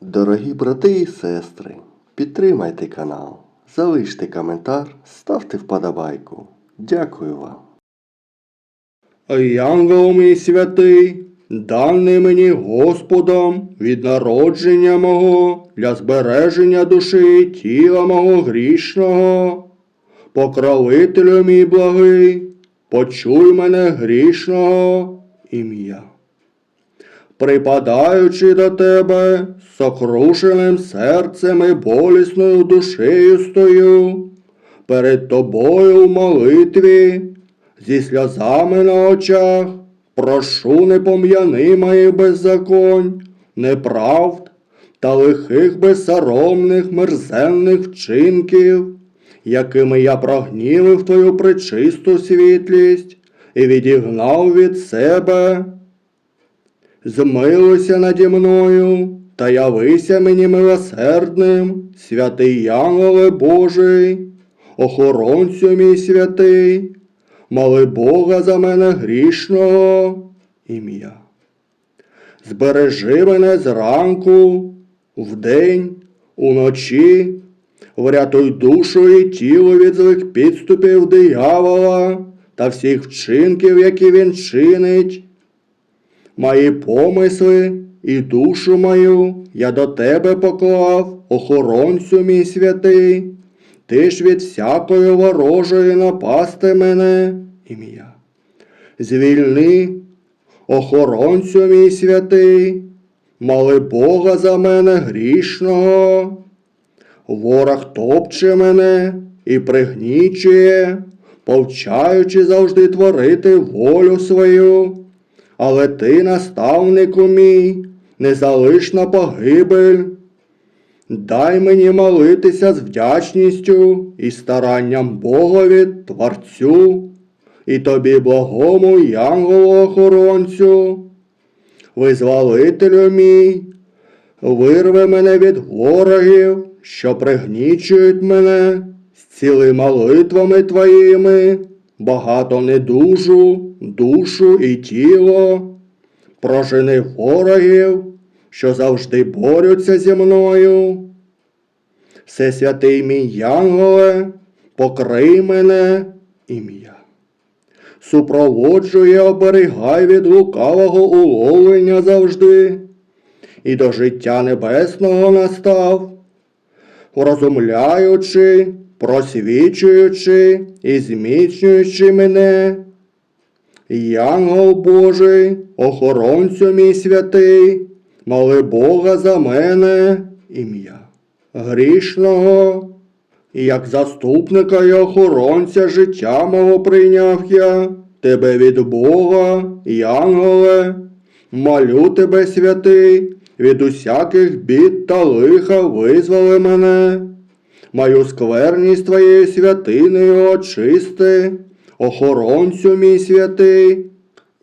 Дорогі брати і сестри, підтримайте канал, залиште коментар, ставте вподобайку. Дякую вам. Янгол мій святий, даний мені Господом від народження мого для збереження душі тіла мого грішного. Покровителю мій благий, почуй мене грішного ім'я. Припадаючи до тебе, сокрушеним серцем і болісною душею стою, перед тобою в молитві, зі сльозами на очах, прошу не моїх беззаконь, неправд та лихих безсоромних мерзенних вчинків, якими я прогнівив твою пречисту світлість і відігнав від себе. Змилуйся наді мною та явися мені милосердним, святий Янголе Божий, охоронцю мій святий, моли Бога за мене грішного ім'я. Збережи мене зранку, вдень, уночі, врятуй душу і тіло від злих підступів диявола та всіх вчинків, які він чинить. Мої помисли і душу мою я до тебе поклав, охоронцю мій святий, ти ж від всякої ворожої напасти мене ім'я. Звільни, охоронцю мій святий, моли Бога за мене грішного. Ворог топче мене і пригнічує, повчаючи завжди творити волю свою. Але ти, наставнику мій, не залиш на погибель. Дай мені молитися з вдячністю і старанням Богові Творцю, і тобі благому янголу охоронцю, визволителю мій, вирви мене від ворогів, що пригнічують мене, зціли молитвами твоїми, багато недужу, душу і тіло, прожени ворогів, що завжди борються зі мною. Всесвятий мій Янголе, покрий мене ім'я. Супроводжує, оберігай від лукавого уловлення завжди, і до життя небесного настав, розумляючи, просвічуючи і зміцнюючи мене. Янгол Божий, охоронцю мій святий, моли Бога за мене. Ім'я грішного, як заступника і охоронця життя мого прийняв я, тебе від Бога, Янголе, молю тебе, святий, від усяких бід та лиха визволи мене, мою скверність твоєю святиною очисти, охоронцю мій святий,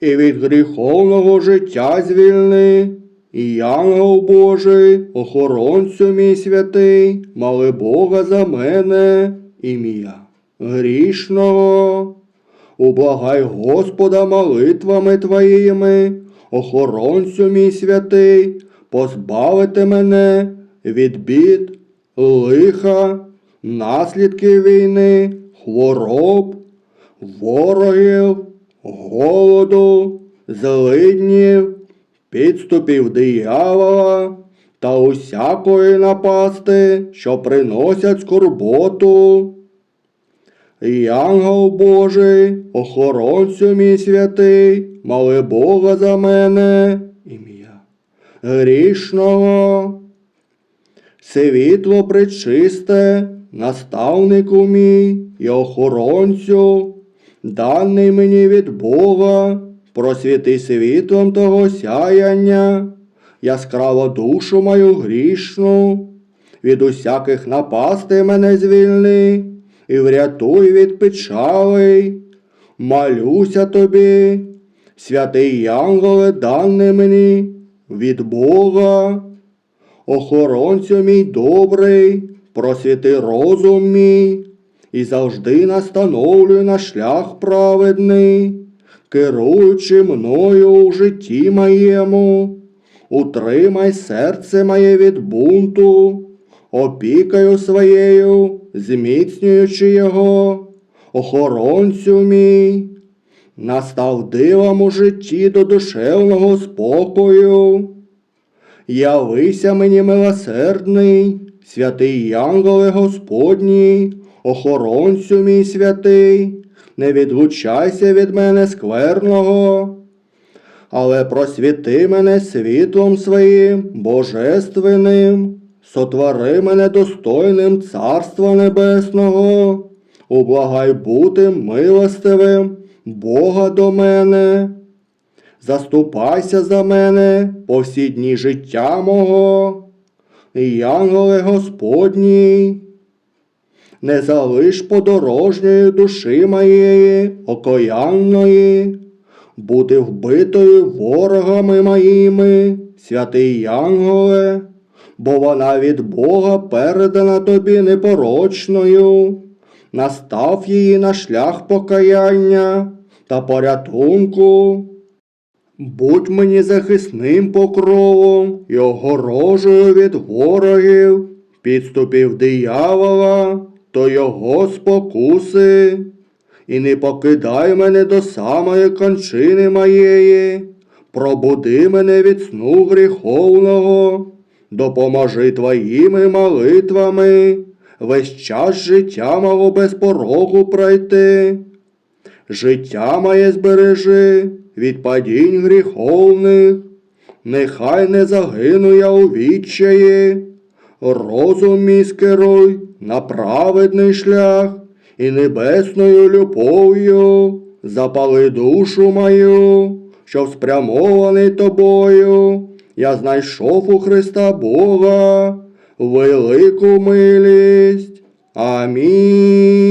і від гріховного життя звільни. І Янгол Божий, охоронцю мій святий, моли Бога за мене ім'я грішного. Ублагай Господа молитвами твоїми, охоронцю мій святий, позбавити мене від бід, лиха, наслідків війни, хвороб, ворогів, голоду, злиднів, підступів диявола та усякої напасти, що приносять скорботу. Янгол Божий, охоронцю мій святий, моли Бога за мене ім'я грішного. Світло причисте, наставнику мій і охоронцю, даний мені від Бога, просвіти світлом того сяяння, яскраво душу мою грішну, від усяких напастей мене звільни, і врятуй від печалей. Молюся тобі, святий Янголе, даний мені від Бога. Охоронцю мій добрий, просвіти розум мій, і завжди настановлюй на шлях праведний, керуючи мною у житті моєму, утримай серце моє від бунту, опікою своєю, зміцнюючи його, охоронцю мій, настав дивом у житті до душевного спокою. Явися мені милосердний, святий Янголе Господній, охоронцю мій святий, не відлучайся від мене скверного, але просвіти мене світлом своїм божественним, сотвори мене достойним Царства Небесного, ублагай бути милостивим Бога до мене. Заступайся за мене по всі дні життя мого, Янголе Господній, не залиш подорожньої душі моєї, окоянної, бути вбитою ворогами моїми, святий Янголе, бо вона від Бога передана тобі непорочною, настав її на шлях покаяння та порятунку. Будь мені захисним покровом і огорожею від ворогів, підступів диявола, то його спокуси, і не покидай мене до самої кончини моєї, пробуди мене від сну гріховного, допоможи твоїми молитвами, весь час життя мого без порогу пройти. Життя моє збережи від падінь гріховних, нехай не загину я у відчаї, розум мій скеруй на праведний шлях і небесною любов'ю запали душу мою, що спрямований тобою, я знайшов у Христа Бога велику милість. Амінь.